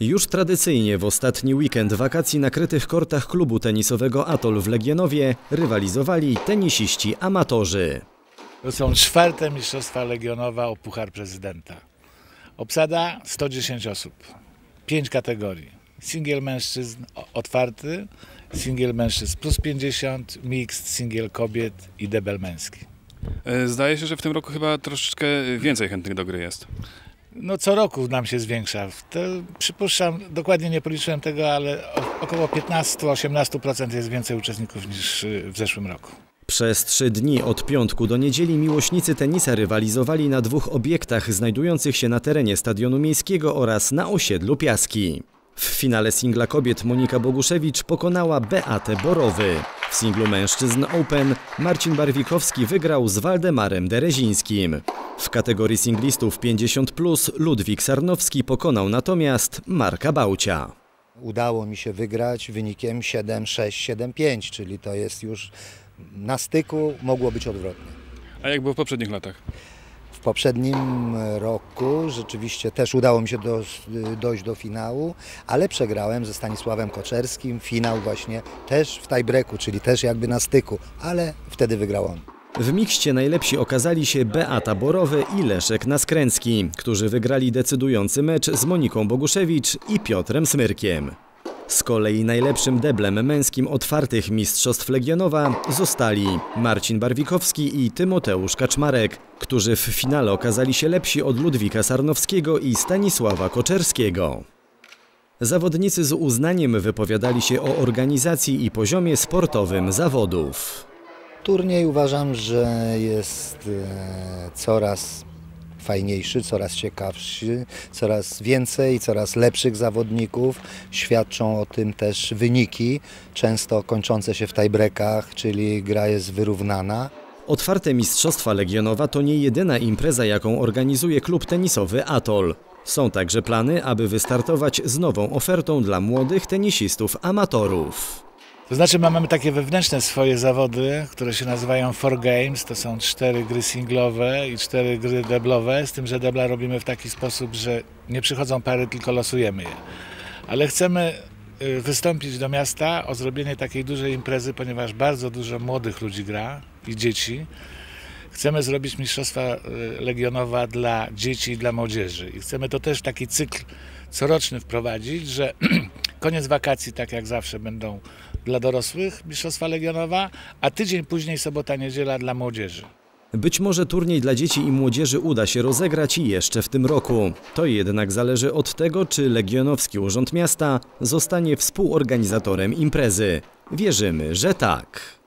Już tradycyjnie w ostatni weekend wakacji na krytych kortach klubu tenisowego Atol w Legionowie rywalizowali tenisiści amatorzy. To są czwarte Mistrzostwa Legionowa o Puchar Prezydenta. Obsada 110 osób, 5 kategorii. Singiel mężczyzn otwarty, singiel mężczyzn plus 50, mixed, singiel kobiet i debel męski. E, Zdaje się, że w tym roku chyba troszeczkę więcej chętnych do gry jest. No co roku nam się zwiększa. To przypuszczam, dokładnie nie policzyłem tego, ale około 15-18% jest więcej uczestników niż y, w zeszłym roku. Przez trzy dni od piątku do niedzieli miłośnicy tenisa rywalizowali na dwóch obiektach znajdujących się na terenie Stadionu Miejskiego oraz na osiedlu Piaski. W finale singla kobiet Monika Boguszewicz pokonała Beatę Borowy. W singlu mężczyzn Open Marcin Barwikowski wygrał z Waldemarem Derezińskim. W kategorii singlistów 50+, Ludwik Sarnowski pokonał natomiast Marka Bałcia. Udało mi się wygrać wynikiem 7-6, 7-5, czyli to jest już na styku mogło być odwrotnie. A jak było w poprzednich latach? Poprzednim roku rzeczywiście też udało mi się do, dojść do finału, ale przegrałem ze Stanisławem Koczerskim. Finał właśnie też w tiebreaku, czyli też jakby na styku, ale wtedy wygrał on. W mikście najlepsi okazali się Beata Borowy i Leszek Naskręcki, którzy wygrali decydujący mecz z Moniką Boguszewicz i Piotrem Smyrkiem. Z kolei najlepszym deblem męskim otwartych mistrzostw Legionowa zostali Marcin Barwikowski i Tymoteusz Kaczmarek, którzy w finale okazali się lepsi od Ludwika Sarnowskiego i Stanisława Koczerskiego. Zawodnicy z uznaniem wypowiadali się o organizacji i poziomie sportowym zawodów. Turniej uważam, że jest e, coraz fajniejszy, coraz ciekawszy, coraz więcej, coraz lepszych zawodników. Świadczą o tym też wyniki, często kończące się w tiebreakach, czyli gra jest wyrównana. Otwarte Mistrzostwa Legionowa to nie jedyna impreza, jaką organizuje klub tenisowy Atol. Są także plany, aby wystartować z nową ofertą dla młodych tenisistów amatorów. To znaczy my mamy takie wewnętrzne swoje zawody, które się nazywają Four Games. To są cztery gry singlowe i cztery gry deblowe, z tym, że debla robimy w taki sposób, że nie przychodzą pary, tylko losujemy je. Ale chcemy y, wystąpić do miasta o zrobienie takiej dużej imprezy, ponieważ bardzo dużo młodych ludzi gra i dzieci. Chcemy zrobić Mistrzostwa y, Legionowa dla dzieci i dla młodzieży. I chcemy to też w taki cykl coroczny wprowadzić, że koniec wakacji, tak jak zawsze, będą dla dorosłych Mistrzostwa Legionowa, a tydzień później sobota, niedziela dla młodzieży. Być może turniej dla dzieci i młodzieży uda się rozegrać jeszcze w tym roku. To jednak zależy od tego, czy Legionowski Urząd Miasta zostanie współorganizatorem imprezy. Wierzymy, że tak.